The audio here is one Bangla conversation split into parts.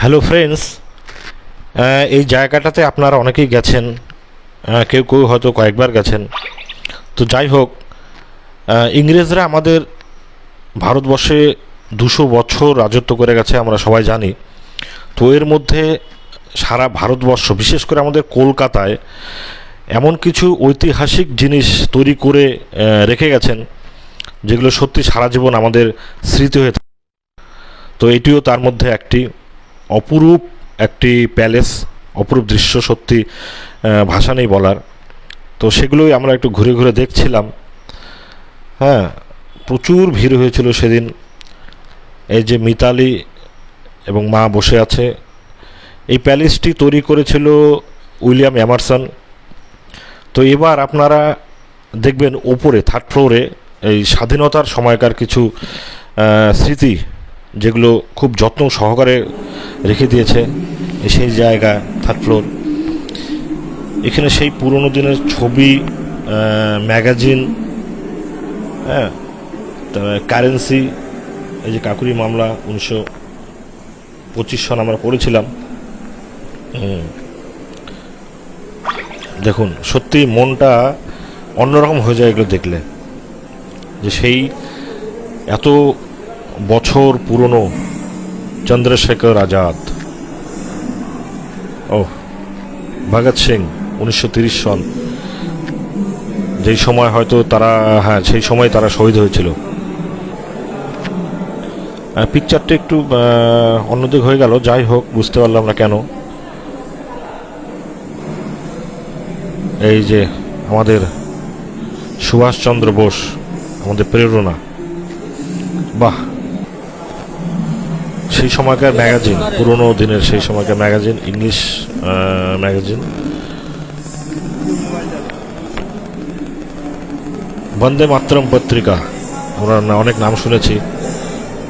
হ্যালো ফ্রেন্ডস এই জায়গাটাতে আপনারা অনেকেই গেছেন। কেউ কেউ হয়তো কয়েকবার গেছেন। তো যাই হোক ইংরেজরা আমাদের ভারতবর্ষে দুশো বছর রাজত্ব করে গেছে, আমরা সবাই জানি। তো এর মধ্যে সারা ভারতবর্ষ, বিশেষ করে আমাদের কলকাতায়, এমন কিছু ঐতিহাসিক জিনিস তৈরি করে রেখে গেছেন, যেগুলো সত্যি সারা জীবন আমাদের স্মৃতি হয়ে থাকে। তো এটিও তার মধ্যে একটি। অপরূপ একটি প্যালেস, অপরূপ দৃশ্য সত্যি ভাষা নেই বলার। তো সেগুলোই আমরা একটু ঘুরে ঘুরে দেখছিলাম। হ্যাঁ প্রচুর ভিড় হয়েছিল সেদিন। এই যে মিতালি এবং মা বসে আছে। এই প্যালেসটি তৈরি করেছিল উইলিয়াম এমারসন তো এবার আপনারা দেখবেন ওপরে থার্ড ফ্লোরে, এই স্বাধীনতার সময়কার কিছু স্মৃতি যেগুলো খুব যত্ন সহকারে রেখে দিয়েছে, সেই জায়গা থার্ড ফ্লোর এখানে সেই পুরনো দিনের ছবি ম্যাগাজিন হ্যাঁ কারেন্সি এই যে কাকুরি মামলা উনিশশো পঁচিশ সন আমরা পড়েছিলাম। দেখুন, সত্যি মনটা অন্যরকম হয়ে যায় এগুলো দেখলে। যে সেই এত বছর পুরনো চন্দ্রশেখর আজাদ। ও ভগৎ সিং, উনিশশো সন যেই সময় হয়তো তারা হ্যাঁ সেই সময় তারা শহীদ হয়েছিল। পিকচারটা একটু অন্যদিক হয়ে গেল, যাই হোক, বুঝতে পারলাম না কেন। এই যে আমাদের সুভাষচন্দ্র বোস, আমাদের প্রেরণা। বাহ! সেই সময়কার ম্যাগাজিন, পুরোনো দিনের সেই সময়কার magazine, English magazine. Bande Mataram পত্রিকা না- অনেক নাম শুনেছি,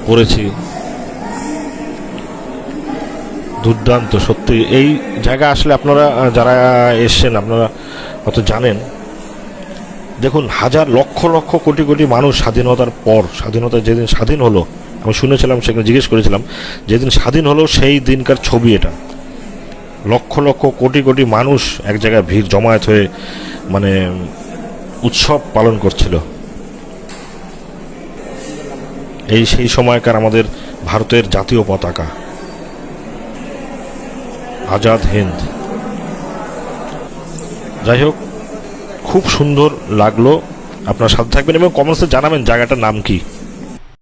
পড়েছি। দুর্দান্ত, সত্যি। এই জায়গা আসলে আপনারা যারা এসছেন, আপনারা হয়তো জানেন। দেখুন, হাজার লক্ষ লক্ষ কোটি কোটি মানুষ স্বাধীনতার পর, স্বাধীনতা যেদিন স্বাধীন হলো আমি শুনেছিলাম, সেখানে জিজ্ঞেস করেছিলাম, যেদিন স্বাধীন হলো সেই দিনকার ছবি এটা। লক্ষ লক্ষ কোটি কোটি মানুষ এক জায়গায় ভিড়, জমায়েত হয়ে মানে উৎসব পালন করছিল। এই সেই সময়কার আমাদের ভারতের জাতীয় পতাকা। আজাদ হিন্দ। যাই হোক, খুব সুন্দর লাগল। আপনার সাথে থাকবেন এবং কমেন্টসে জানাবেন জায়গাটার নাম কি।